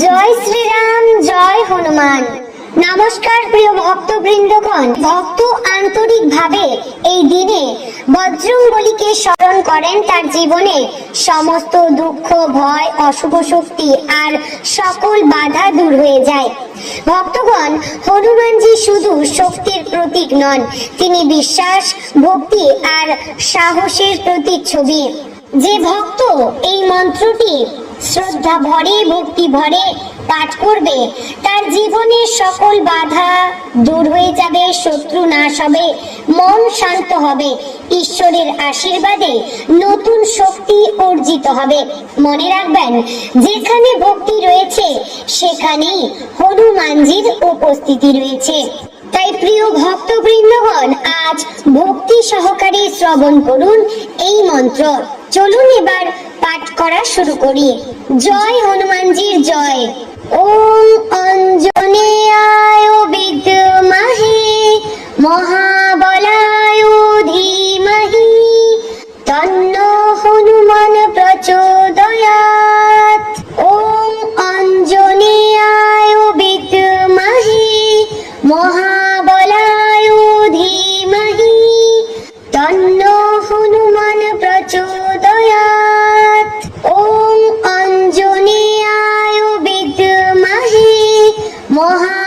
জয় শ্রীরাম, জয় হনুমান। নমস্কার প্রিয় ভক্তবৃন্দগণ। ভক্ত আন্তরিক ভাবে এই দিনে বজরংবলীকে স্মরণ করেন তার জীবনে সমস্ত দুঃখ, ভয়, অশুভ শক্তি আর সকল বাধা দূর হয়ে যায়। ভক্তগণ, হনুমানজি শুধু শক্তির প্রতীক নন, তিনি বিশ্বাস, ভক্তি আর সাহসের প্রতীক ছবি। যে ভক্ত এই মন্ত্রটি শ্রদ্ধা ভরে, ভক্তি ভরে পাঠ করবে। তার জীবনের সকল বাধা দূর হয়ে যাবে, শত্রু নাশ হবে, মন শান্ত হবে, ঈশ্বরের আশীর্বাদে নতুন শক্তি অর্জিত হবে। মনে রাখবেন, যেখানে ভক্তি রয়েছে, সেখানেই হনুমানজির উপস্থিতি রয়েছে। তাই প্রিয় ভক্ত ভক্তবৃন্দগণ, আজ ভক্তি সহকারে শ্রবণ করুন এই মন্ত্র। চলুন এবার পাঠ করা শুরু করি। জয় হনুমানজির জয়। ওম আয় বিদ্যমাহে মহাবলায় মহাবলায়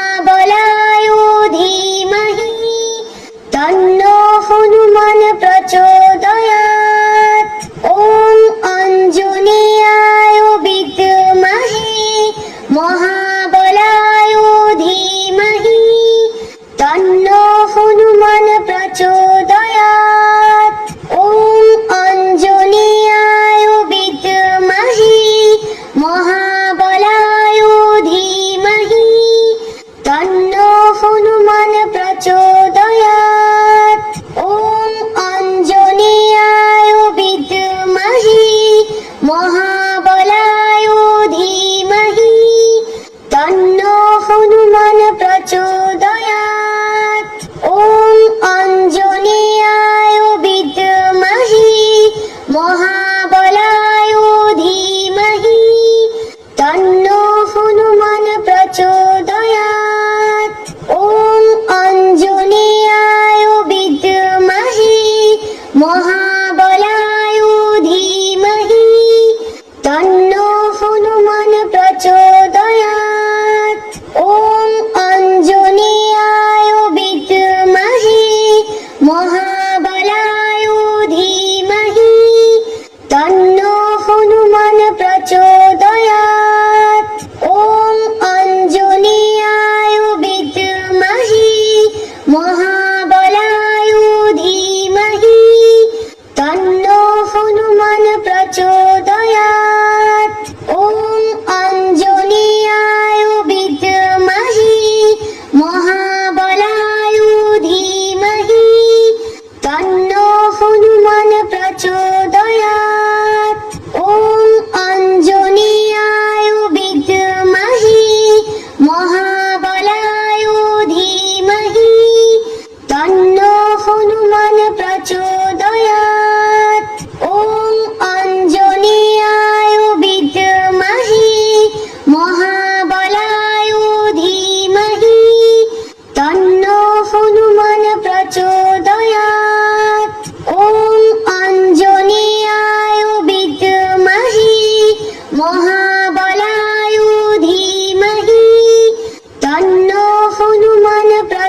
হনুমান প্রচোদয়াৎ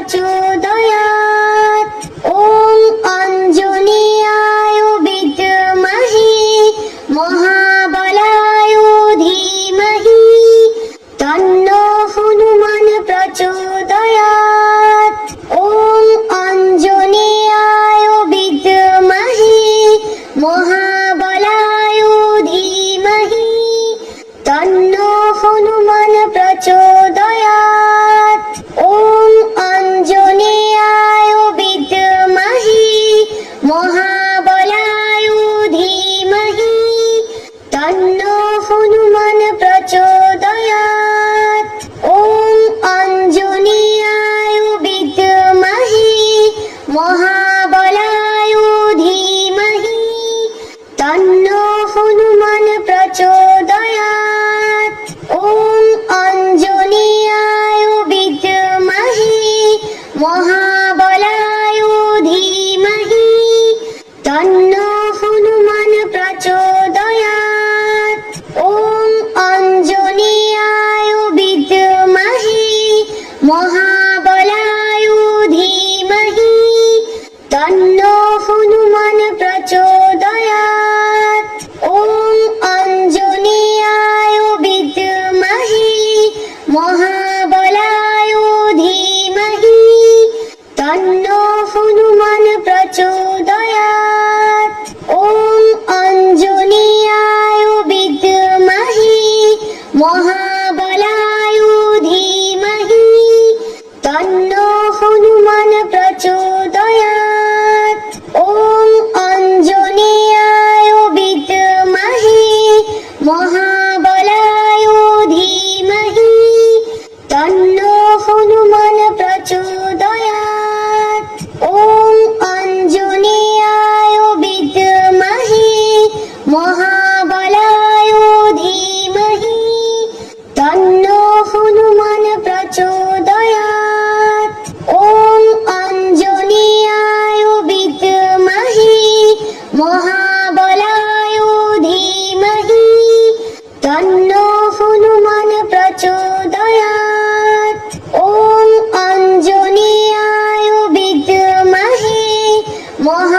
হনুমান প্রচোদয়াৎ Mom,